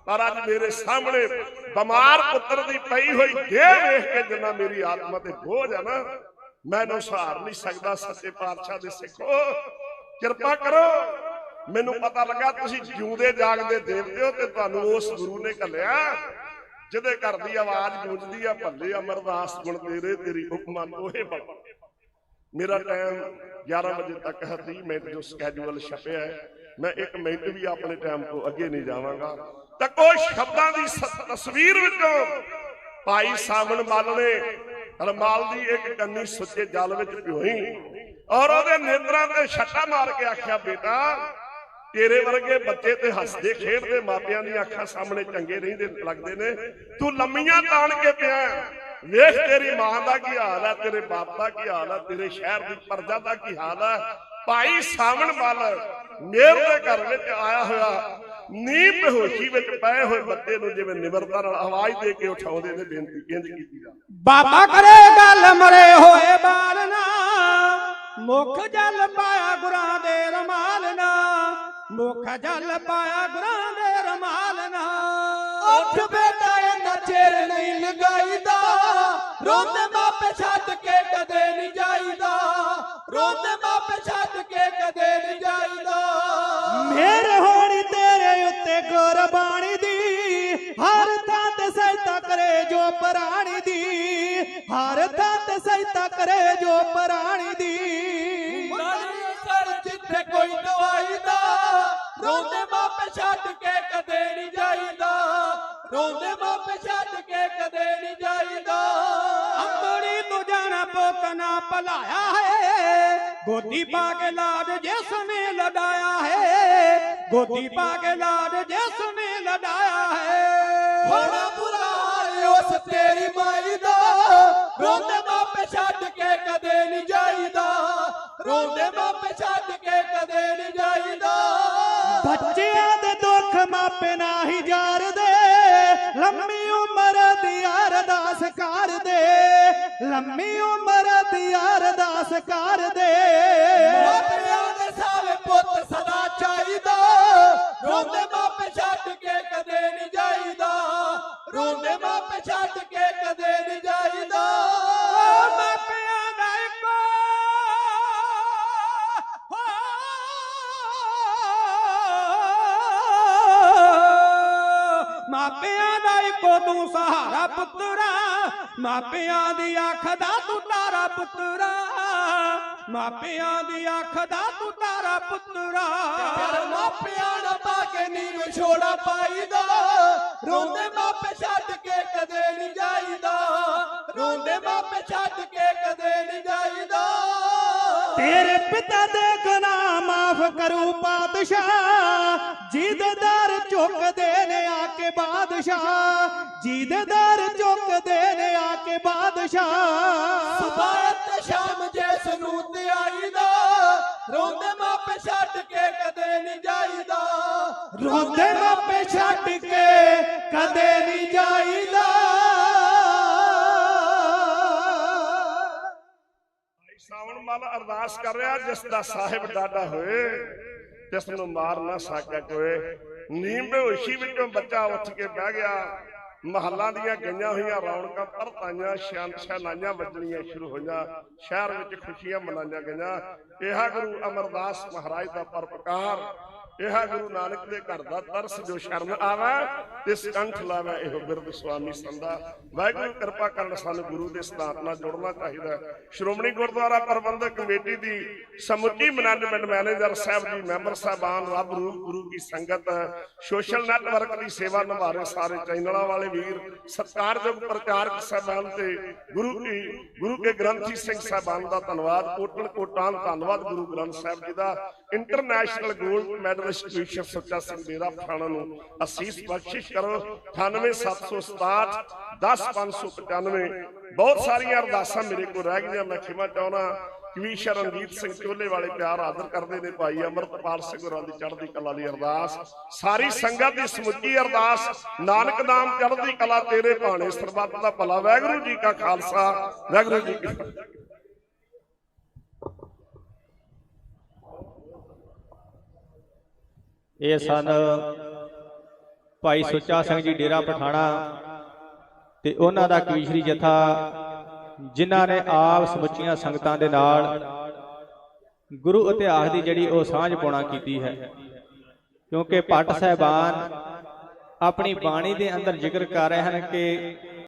C: ਪਰ ਅੱਜ ਮੇਰੇ ਸਾਹਮਣੇ ਬਿਮਾਰ ਪੁੱਤਰ ਦੀ ਪਈ ਹੋਈ ਦੇਹ ਵੇਖ ਕੇ ਜਿੰਨਾ ਮੇਰੀ ਆਤਮਾ ਤੇ ਬੋਝ ਹੈ ਨਾ ਮੈਨੂੰ ਸਹਾਰ ਨਹੀਂ ਸਕਦਾ ਸੱਚੇ ਪਾਤਸ਼ਾਹ ਦੇ ਸਿੱਖੋ। ਕਿਰਪਾ ਕਰੋ। ਮੈਨੂੰ ਪਤਾ ਲੱਗਾ ਤੁਸੀਂ ਜਿਉਂਦੇ ਜਾਗਦੇ ਦੇਵਤੇ ਹੋ ਤੇ ਤੁਹਾਨੂੰ ਉਸ ਗੁਰੂ ਨੇ ਘੱਲਿਆ। ਜਿਹਦੇ ਘਰ ਦੀ ਆਵਾਜ਼ ਗੂੰਜਦੀ ਆ, ਭੱਲੇ ਅਮਰਦਾਸ ਗੁਣ ਤੇਰੇ, ਤੇਰੀ ਹੁਕਮਾਂ ਤੋਹੇ ਬਾਬਾ ਮੇਰਾ ਟਾਈਮ 11 ਵਜੇ ਤੱਕ ਹੈ 30 ਮਿੰਟ ਜੋ ਸਕੇਜੂਲ ਛਪਿਆ ਹੈ, ਮੈਂ 1 ਮਿੰਟ ਵੀ ਆਪਣੇ ਟਾਈਮ ਤੋਂ ਅੱਗੇ ਨਹੀਂ ਜਾਵਾਂਗਾ। ਤਾਂ ਕੋਈ ਸ਼ਬਦਾਂ ਦੀ ਤਸਵੀਰ ਵਿੱਚੋਂ ਭਾਈ ਸਾਵਣ ਮੱਲ ਨੇ ਰਮਾਲ ਦੀ ਇੱਕ ਕੰਨੀ ਸੁੱਚੇ ਜਲ ਵਿੱਚ ਭਿਓਈ ਔਰ ਉਹਦੇ ਨੇਤਰਾਂ ਤੇ ਛੱਟਾ ਮਾਰ ਕੇ ਆਖਿਆ, ਬੇਟਾ ਤੇਰੇ ਵਰਗੇ ਬੱਚੇ ਤੇ ਹੱਸਦੇ ਖੇਡਦੇ ਮਾਪਿਆਂ ਦੀਆਂ ਅੱਖਾਂ ਸਾਹਮਣੇ ਚੰਗੇ ਰਹਿੰਦੇ ਲੱਗਦੇ ਨੇ। ਤੂੰ ਲੰਮੀਆਂ ਤਾਣ ਕੇ ਪਿਆ ਵੇਖ ਤੇਰੀ ਮਾਂ ਦਾ ਕੀ ਹਾਲ ਹੈ, ਤੇਰੇ ਬਾਪ ਦਾ ਕੀ ਹਾਲ ਹੈ, ਤੇਰੇ ਸ਼ਹਿਰ ਦੀ ਪਰਜਾ ਦਾ ਕੀ ਹਾਲ ਹੈ। ਭਾਈ ਸਾਵਣ ਮੱਲ ਮੇਰ ਦੇ ਘਰ ਵਿੱਚ ਆਇਆ ਹੋਇਆ ਨੀਂਦ ਬੇਹੋਸ਼ੀ ਵਿੱਚ ਪਏ ਹੋਏ ਬੱਚੇ ਨੂੰ ਜਿਵੇਂ ਨਿਮਰਤਾ ਨਾਲ ਆਵਾਜ਼ ਦੇ ਕੇ ਉਠਾਉਂਦੇ ਨੇ, ਬੇਨਤੀ ਇੰਜ ਕੀਤੀ ਜਾ
B: ਬਾਬਾ ਕਰੇ ਗੱਲ ਮਰੇ ਹੋਏ ਬਾਲਨਾ, ਮੁਖ ਜਲ ਪਾਇਆ ਗੁਰਾਂ ਦੇ ਰਮਾਲ ਮੁਖ ਜਲ ਪਾਇਆ ਗੁਰਾਂ ਦੇ ਰਮਾਲ ਨਾ
D: ਉੱਠ ਬੇਟਾ ਇਹਨਾਂ ਚਿਰ ਨਹੀਂ ਲਗਾਈਦਾ ਰੋਂਦੇ ਮਾਪੇ ਛੱਡ ਕੇ ਕਦੇ ਨਹੀਂ ਜਾਈਦਾ। ਰੋਂਦੇ ਮਾਪੇ ਛੱਡ ਕੇ ਕਦੇ ਨਹੀਂ ਜਾਈਦਾ।
E: ਮੇਰ ਹੋਣੀ ਤੇਰੇ ਉੱਤੇ ਗੁਰਬਾਣੀ ਦੀ। ਹਰ ਥਾਂ ਤੇ ਸਹਿਤਾ ਕਰੇ ਜੋ ਪ੍ਰਾਣੀ ਦੀ। ਹਰ ਥਾਂ ਤੇ ਸਹਿਤਾ ਕਰੇ ਜੋ ਪ੍ਰਾਣੀ ਦੀ।
D: ਨਾਲੀ ਸਰ ਜਿੱਥੇ ਕੋਈ ਰੋਂਦੇ ਮਾਪੇ ਛੱਡ ਕੇ ਕਦੇ ਨਹੀਂ ਜਾਈਦਾ ਰੋਂਦੇ ਮਾਪੇ ਛੱਡ ਕੇ ਕਦੇ ਨਹੀਂ ਜਾਈਦਾ
B: ਅੰਬੜੀ ਤੂੰ ਜਾਣਾ ਪੁੱਤ ਨਾ ਭਲਾਇਆ ਹੈ ਗੋਦੀ ਪਾ ਕੇ ਲਾਡ ਜਿਸ ਨੇ ਲਡਾਇਆ ਹੈ ਗੋਦੀ ਪਾ ਕੇ ਲਾਡ ਜਿਸ ਨੇ ਲਡਾਇਆ ਹੈ
D: ਹੋਣਾ ਬੁਰਾ ਹਾਲ ਉਸ ਤੇਰੀ ਮਾਈ ਦਾ ਰੋਂਦੇ ਮਾਪੇ ਛੱਡ ਕੇ ਕਦੇ ਨਹੀਂ ਜਾਈਦਾ ਰੋਂਦੇ ਮਾਪੇ ਛੱਡ ਕੇ ਕਦੇ ਨਹੀਂ ਜਾਈਦਾ
E: ਬੱਚਿਆਂ ਦੇ ਦੁੱਖ ਮਾਪੇ ਨਾਹੀ ਜਾਰਦੇ, ਲੰਮੀ ਉਮਰ ਦੀ ਅਰਦਾਸ ਕਰਦੇ, ਲੰਮੀ ਉਮਰ ਦੀ ਅਰਦਾਸ ਕਰਦੇ।
D: ਮਾਪਿਆਂ ਦੀ
B: ਅੱਖ ਦਾ ਤੂੰ ਤਾਰਾ ਪੁੱਤਰਾ। ਮਾਪਿਆਂ ਦੀ ਅੱਖ ਦਾ ਤੂੰ ਤਾਰਾ ਪੁੱਤਰਾ।
D: ਮਾਪਿਆਂ ਦਾ ਪਾ ਕੇ ਨੀ ਵਿਛੋੜਾ ਪਾਈਦਾ। ਰੋਂਦੇ ਮਾਪੇ ਛੱਡ ਕੇ ਕਦੇ ਨਹੀਂ ਜਾਈਦਾ। ਰੋਂਦੇ ਮਾਪੇ ਛੱਡ ਕੇ ਕਦੇ ਨਹੀਂ ਜਾਈਦਾ।
E: ਤੇਰੇ ਪਿਤਾ ਦੇ ਗੁਨਾਹ ਮਾਫ ਕਰੂ ਪਾਤਸ਼ਾਹ। ਜਿਹਦੇ ਦਰ ਝੁਕਦੇ ਨੇ ਆ ਕੇ ਬਾਦਸ਼ਾਹ। ਜਿਹਦੇ ਦਰ ਝੁਕਦੇ ਨੇ ਆ
D: ਸ਼ਾਮ। ਜਿਸ ਨੂੰ ਤੇ ਆਈਦਾ ਰੋਂਦੇ ਮਾਪੇ ਛੱਡ ਕੇ ਕਦੇ ਨਹੀਂ ਜਾਈਦਾ।
E: ਰੋਂਦੇ ਮਾਪੇ ਛੱਡ ਕੇ ਕਦੇ ਨਹੀਂ ਜਾਈਦਾ।
C: ਭਾਈ ਸਾਵਣ ਮੱਲ ਅਰਦਾਸ ਕਰ ਰਿਹਾ ਜਿਸ ਦਾ ਸਾਹਿਬ ਡਾਡਾ ਹੋਏ ਜਿਸ ਨੂੰ ਮਾਰ ਨਾ ਸਕਿਆ ਕੋਏ ਨੀਂਦ ਬੇਹੋਸ਼ੀ ਵਿੱਚੋਂ ਬੱਚਾ ਉੱਠ ਕੇ ਬਹਿ ਗਿਆ। ਮਹੱਲਾਂ ਦੀਆਂ ਗਈਆਂ ਹੋਈਆਂ ਰੌਣਕਾਂ ਪਰਤਾਈਆਂ ਸ਼ਾਨ ਸ਼ਾਨਾਈਆਂ ਵੱਜਣੀਆਂ ਸ਼ੁਰੂ ਹੋਈਆਂ। ਸ਼ਹਿਰ ਵਿੱਚ ਖੁਸ਼ੀਆਂ ਮਨਾਈਆਂ ਗਈਆਂ। ਇਹਾ ਗੁਰੂ ਅਮਰਦਾਸ ਮਹਾਰਾਜ ਦਾ ਪਰਪਕਾਰ ਇਹ ਗੁਰੂ ਨਾਨਕ ਦੇ ਘਰ ਦਾ ਤਰਸ ਜੋ ਸ਼ਰਨ ਆਵੇ ਤੇ ਸਕੰਠ ਲਾਵੇ, ਇਹੋ ਬਿਰਧ ਸੁਆਮੀ ਸੰਦਾ ਵਾਹਿਗੁਰੂ, ਕਿਰਪਾ ਕਰਨ ਸਾਨੂੰ ਗੁਰੂ ਦੇ ਸਿਧਾਂਤ ਨਾਲ ਜੁੜਨਾ ਚਾਹੀਦਾ ਸ਼੍ਰੋਮਣੀ ਗੁਰਦੁਆਰਾ ਪ੍ਰਬੰਧਕ ਕਮੇਟੀ ਦੀ ਸਮੁੱਚੀ management manager Sahib ji, member ਸਾਹਿਬਾਨ, ਰੱਬ ਰੂਪ ਗੁਰੂ ਕੀ ਸੰਗਤ ਸੋਸ਼ਲ ਨੈਟਵਰਕ ਦੀ ਸੇਵਾ ਨਿਭਾ ਰਹੇ ਸਾਰੇ ਚੈਨਲਾਂ ਵਾਲੇ ਵੀਰ, ਸਤਿਕਾਰਯੋਗ ਪ੍ਰਚਾਰਕ ਸਾਹਿਬਾਨ ਤੇ ਗੁਰੂ ਕੀ ਗੁਰੂ ਕੇ ਗ੍ਰੰਥੀ ਸਿੰਘ ਸਾਹਿਬਾਨ ਦਾ ਧੰਨਵਾਦ। ਕੋਟਲ ਕੋਟਾਂ, ਧੰਨਵਾਦ ਗੁਰੂ ਗ੍ਰੰਥ ਸਾਹਿਬ ਜੀ ਦਾ। International gold medal medallist Sacha Singh ਡੇਰਾ ਪਠਾਣਾ ਨੂੰ। ਅਸੀਸ ਬਖਸ਼ਿਸ਼ ਕਰੋ। 98767 10595 ਬਹੁਤ ਸਾਰੀਆਂ ਅਰਦਾਸਾਂ ਮੇਰੇ ਕੋਲ ਰਹਿ ਗਈਆਂ। ਮੈਂ ਖਿਮਾ ਚਾਹੁੰਦਾ ਕਵੀਸ਼ਰ ਰਣਜੀਤ ਸਿੰਘ ਚੋਲੇ ਵਾਲੇ ਪਿਆਰ ਆਦਰ ਕਰਦੇ ਨੇ। ਭਾਈ ਅਮਰਤਪਾਲ ਸਿੰਘ ਹੋਰਾਂ ਦੀ ਚੜ੍ਹਦੀ ਕਲਾ ਲਈ ਅਰਦਾਸ। ਸਾਰੀ ਸੰਗਤ ਦੀ ਸਮੁੱਚੀ ਅਰਦਾਸ। ਨਾਨਕ ਨਾਮ ਚੜ੍ਹਦੀ ਕਲਾ ਤੇਰੇ ਭਾਣੇ। ਸਰਬੱਤ ਦਾ ਭਲਾ। ਵਾਹਿਗੁਰੂ ਜੀ ਕਾ ਖਾਲਸਾ। ਵਾਹਿਗੁਰੂ ਜੀ ਕੀ ਫਤਿਹ।
F: ਇਹ ਸਨ ਭਾਈ ਸੁੱਚਾ ਸਿੰਘ ਜੀ ਡੇਰਾ ਪਠਾਣਾ ਤੇ ਉਹਨਾਂ ਦਾ ਕਵੀਸ਼ਰੀ ਜਥਾ, ਜਿਨ੍ਹਾਂ ਨੇ ਆਪ ਸਮੁੱਚੀਆਂ ਸੰਗਤਾਂ ਦੇ ਨਾਲ ਗੁਰੂ ਇਤਿਹਾਸ ਦੀ ਜਿਹੜੀ ਉਹ ਸਾਂਝ ਪਾਉਣਾ ਕੀਤੀ ਹੈ। ਕਿਉਂਕਿ ਭੱਟ ਸਾਹਿਬਾਨ ਆਪਣੀ ਬਾਣੀ ਦੇ ਅੰਦਰ ਜ਼ਿਕਰ ਕਰ ਰਹੇ ਹਨ ਕਿ